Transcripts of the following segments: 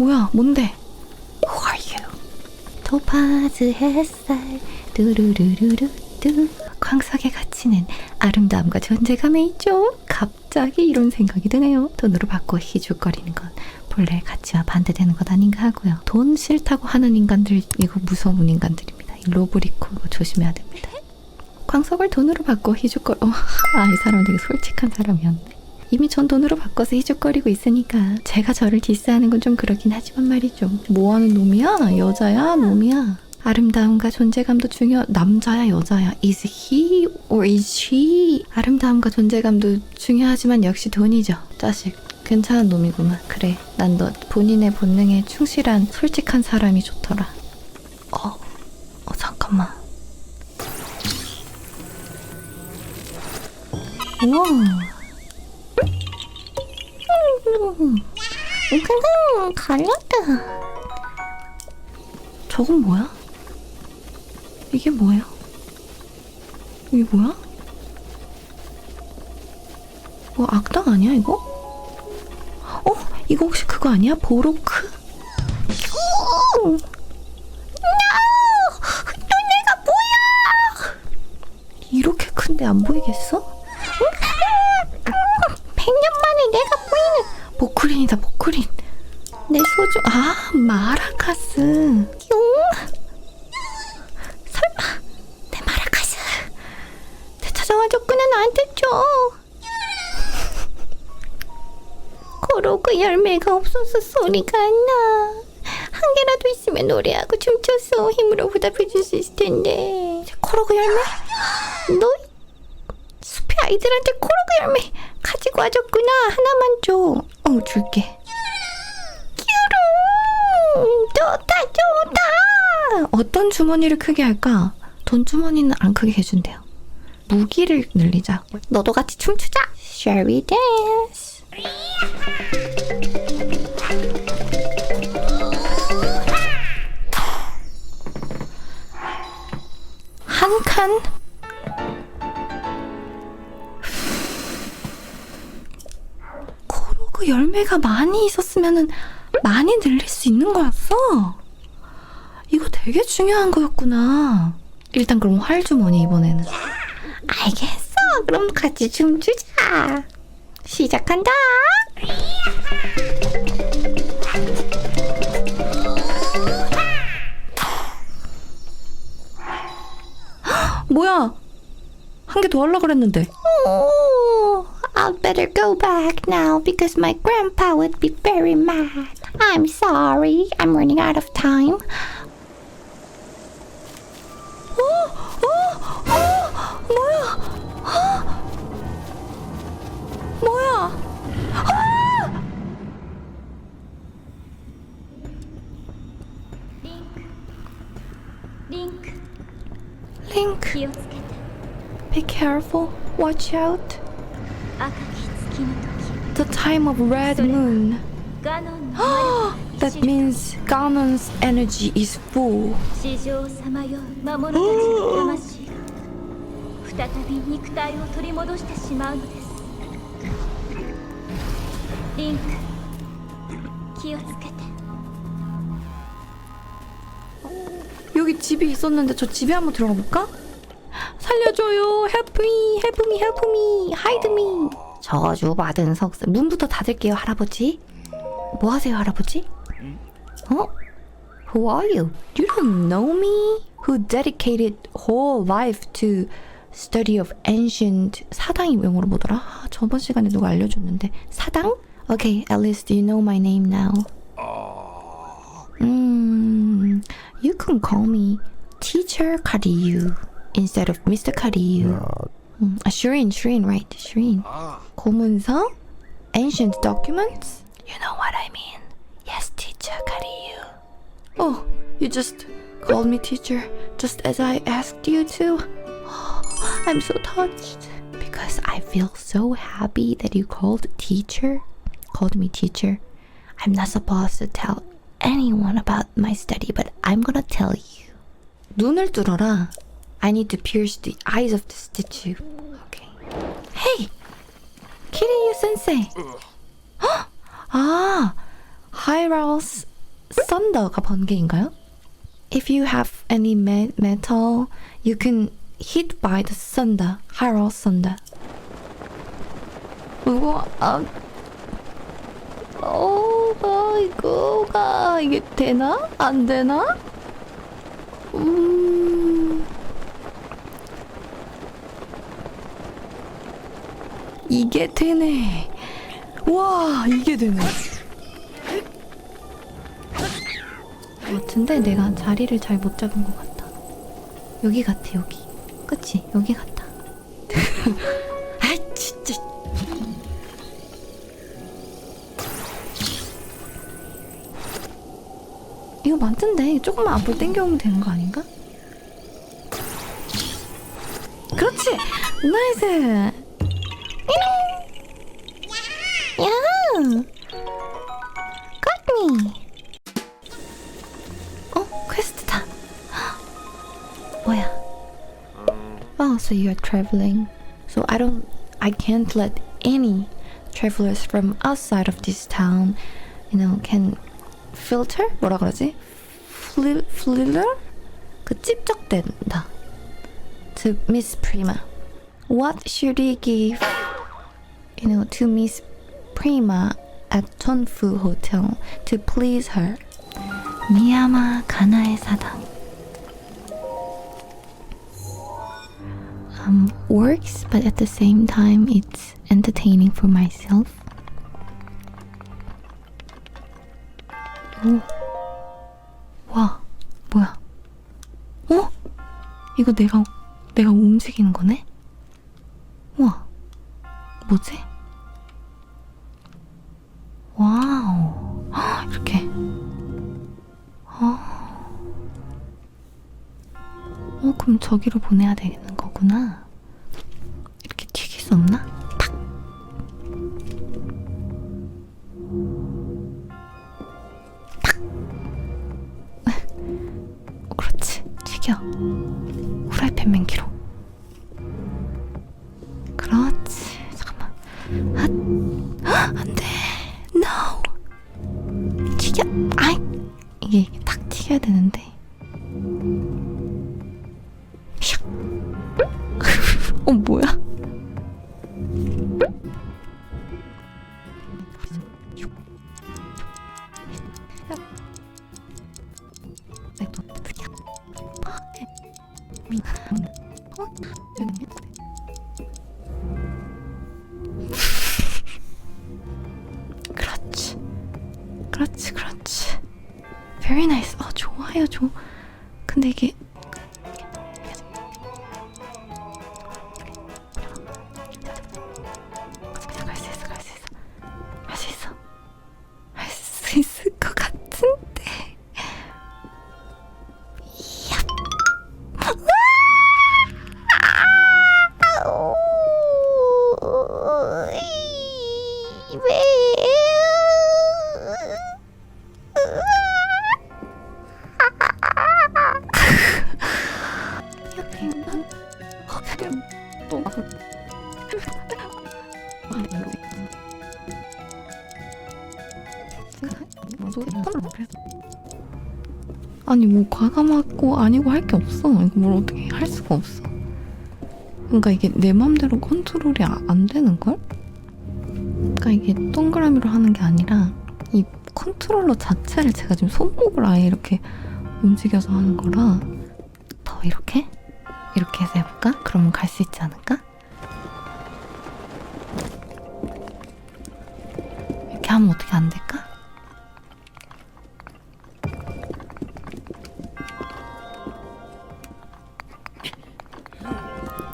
뭐야? 뭔데? Who are you? 토파즈 햇살 두루루루루뚜 광석에 갇히는 아름다움과 존재감에 있죠. 갑자기 이런 생각이 드네요. 돈으로 받고 희죽거리는 건 본래 가치와 반대되는 것 아닌가 하고요. 돈 싫다고 하는 인간들 이거 무서운 인간들입니다. 이 로브리코 이거 조심해야 됩니다. 광석을 돈으로 받고 희죽거려. 어, 아, 이 사람 되게 솔직한 사람이었네. 이미 전 돈으로 바꿔서 희죽거리고 있으니까 제가 저를 디스하는 건 좀 그렇긴 하지만 말이죠. 뭐하는 놈이야? 여자야? 놈이야? 아름다움과 존재감도 중요. 남자야? 여자야? Is he or is she? 아름다움과 존재감도 중요하지만 역시 돈이죠. 자식. 괜찮은 놈이구만. 그래. 난 너 본인의 본능에 충실한 솔직한 사람이 좋더라. 어, 어 잠깐만. 우와. 음, 음, 갈렸다. 저건 뭐야? 이게 뭐야? 이게 뭐야? 뭐 악당 아니야 이거? 어? 이거 혹시 그거 아니야? 보로크? 오! No! 너 내가 뭐야? 이렇게 큰데 안 보이겠어? 100년 만에 내가 보이는 보크린이다 보크린 내 소중 아 마라카스 용 설마 내 마라카스 되찾아와줬구나 나한테 줘 고로그 열매가 없어서 소리가 안 나 한 개라도 있으면 노래하고 춤춰서 힘으로 보답해 줄 수 있을 텐데 코로그 열매? 너 숲의 아이들한테 코로그 열매 가지고 와줬구나. 하나만 줘. 어, 줄게. 큐루! 좋다, 좋다! 어떤 주머니를 크게 할까? 돈 주머니는 안 크게 해준대요. 무기를 늘리자. 너도 같이 춤추자. Shall we dance? 칸? 코로그 열매가 많이 있었으면은 많이 늘릴 수 있는 거였어. 이거 되게 중요한 거였구나. 일단 그럼 활주머니 이번에는. 알겠어. 그럼 같이 춤추자. 시작한다. 뭐야? 한 개 더 하려고 그랬는데. Oh, I'd better go back now because my grandpa would be very mad. I'm sorry. I'm running out of time. careful. Watch out. The time of red moon. that means Ganon's energy is full. 여기 집이 있었는데 저 집에 한번 들어가 볼까? 살려줘요. Help me, help me, help me, hide me. 저주 받은 석쇠. 문부터 닫을게요, 할아버지. 뭐 하세요, 할아버지? 어? Who are you? You don't know me? Who dedicated whole life to study of ancient 사당이 영어로 뭐더라? 아, 저번 시간에 누가 알려줬는데 사당? Okay, at least you know my name now. 음, you can call me Teacher Kariyu instead of Mr. Kariyu. 음, 아, Shireen, Shireen, right? Shireen. 고문서? Ancient documents? You know what I mean. Yes, Teacher Kariyu. Oh, you just called me teacher just as I asked you to. I'm so touched because I feel so happy that you called teacher, called me teacher. I'm not supposed to tell anyone about my study, but I'm gonna tell you. 눈을 뚫어라. I need to pierce the eyes of the statue. Okay. Hey, Kiryu sensei. 아, Hyros thunder가 번개인가요? If you have any me- metal, you can hit by the thunder. Haro thunder. 이거 아, 어가 이거가 이게 되나? 안 되나? 음. 이게 되네. 와, 이게 되네. 같은데 내가 자리를 잘 못 잡은 것 같다. 여기 같아, 여기. 그치? 여기 같아. 아, 진짜. 이거 맞던데 조금만 앞으로 당겨오면 되는 거 아닌가? 그렇지! 나이스! Oh, so you're traveling. So I don't, I can't let any travelers from outside of this town, you know, can filter? 뭐라 그러지? Fli- Fliller? 그 찝적된다. To Miss Prima. What should he give, you know, to Miss Prima at Chonfu Hotel to please her? 미야마 가나의 사당. Um, works, but at the same time, it's entertaining for myself. 오. 와, 뭐야? 어? 이거 내가, 내가 움직이는 거네? 우와, 뭐지? 와우. 헉, 이렇게. 어. 어, 그럼 저기로 보내야 되는 거구나. 팬 맨키로. 좋아 또 아니 뭐 과감하고 아니고 할 게 없어. 이거 뭘 어떻게 할 수가 없어. 그러니까 이게 내 맘대로 컨트롤이 아- 안 되는 걸? 그러니까 이게 동그라미로 하는 게 아니라 이 컨트롤러 자체를 제가 지금 손목을 아예 이렇게 움직여서 하는 거라 더 이렇게 이렇게 해서 해볼까? 그러면 갈 수 있지 않을까? 이렇게 하면 어떻게 안 될까?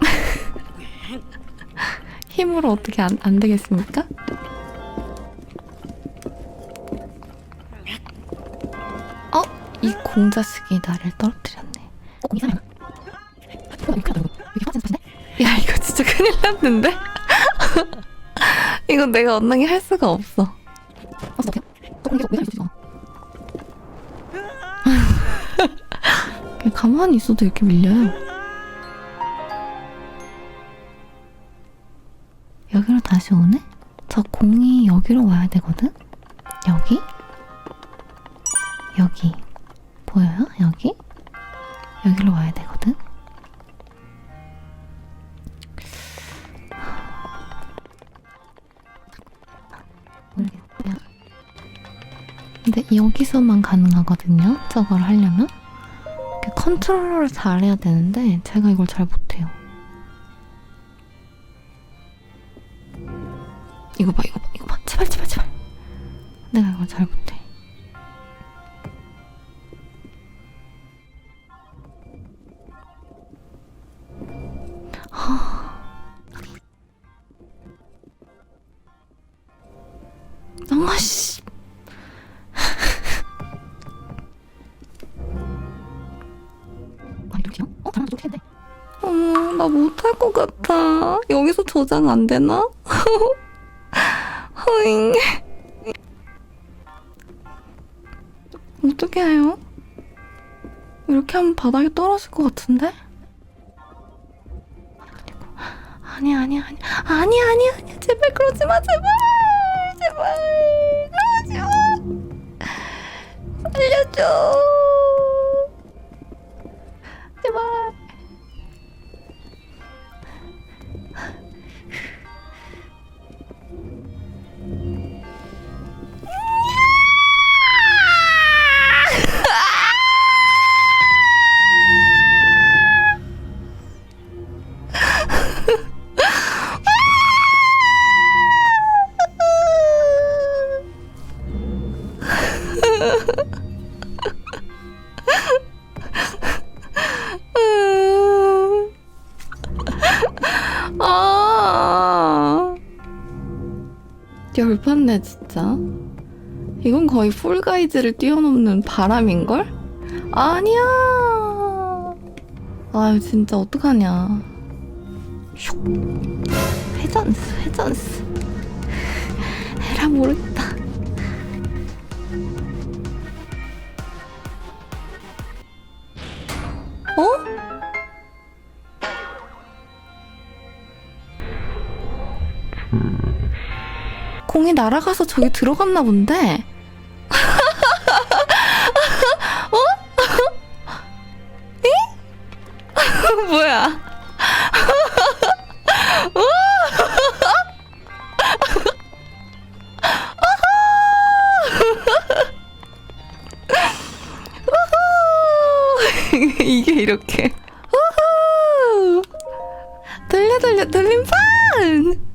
힘으로 어떻게 안, 안 되겠습니까? 어? 이 공자식이 나를 떨어뜨렸네. 어, 사람. 야, 이거 진짜 큰일 났는데? 이거 내가 언능이 할 수가 없어. 그냥 가만히 있어도 이렇게 밀려요. 여기로 다시 오네? 저 공이 여기로 와야 되거든? 여기? 여기 보여요? 여기? 여기로 와야 되거든. 근데 여기서만 가능하거든요. 저걸 하려면 컨트롤러를 잘해야 되는데 제가 이걸 잘 못해요. 이거 봐, 이거 봐, 이거 봐. 제발, 제발, 제발. 내가 이걸 잘 못해. 나 못할 것 같아. 여기서 저장 안 되나? 허잉. 어떻게 해요? 이렇게 하면 바닥에 떨어질 것 같은데? 아니 아니 아니 아니 아니 아니 제발 그러지 마 제발 제발 그러지 마 살려줘 제발 열받네 진짜 이건 거의 풀가이즈를 뛰어넘는 바람인걸? 아니야 아유 진짜 어떡하냐 슉. 회전스 회전스 에라 모르겠 공이 날아가서 저기 들어갔나 본데? 어? 에? 뭐야? 이게 이렇게. 돌려 돌려 돌림판!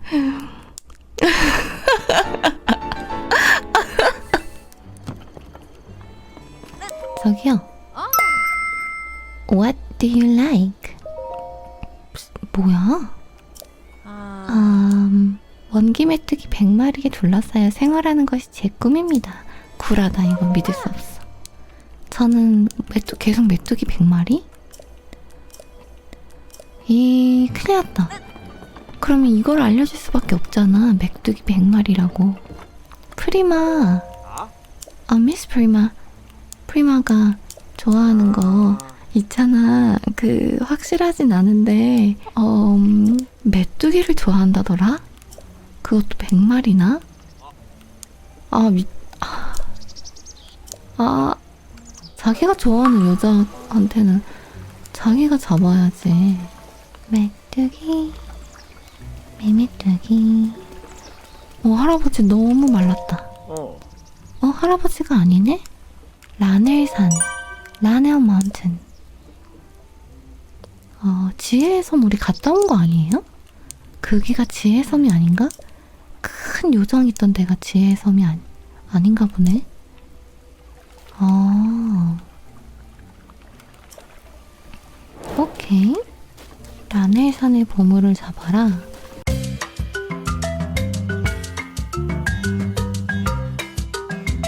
음, 원기 메뚜기 100마리에 둘러싸여 생활하는 것이 제 꿈입니다. 굴하다 이건 믿을 수 없어. 저는 메뚜, 계속 메뚜기 100마리? 이 큰일 났다. 그러면 이걸 알려줄 수밖에 없잖아. 메뚜기 100마리라고. 프리마. 아, 미스 프리마. 프리마가 좋아하는 거 있잖아. 그 확실하진 않은데 어, 음, 메뚜기를 좋아한다더라. 그것도 100마리나? 아, 미 아, 아, 자기가 좋아하는 여자한테는 자기가 잡아야지. 메뚜기, 메메뚜기. 어, 할아버지 너무 말랐다. 어. 어, 할아버지가 아니네? 라넬산, 라넬 마운틴. 어, 지혜의 섬 우리 갔다 온 거 아니에요? 거기가 지혜의 섬이 아닌가? 큰 요정 있던 데가 지혜의 섬이 아니, 아닌가 보네. 어. 오케이. 라넬산의 보물을 잡아라.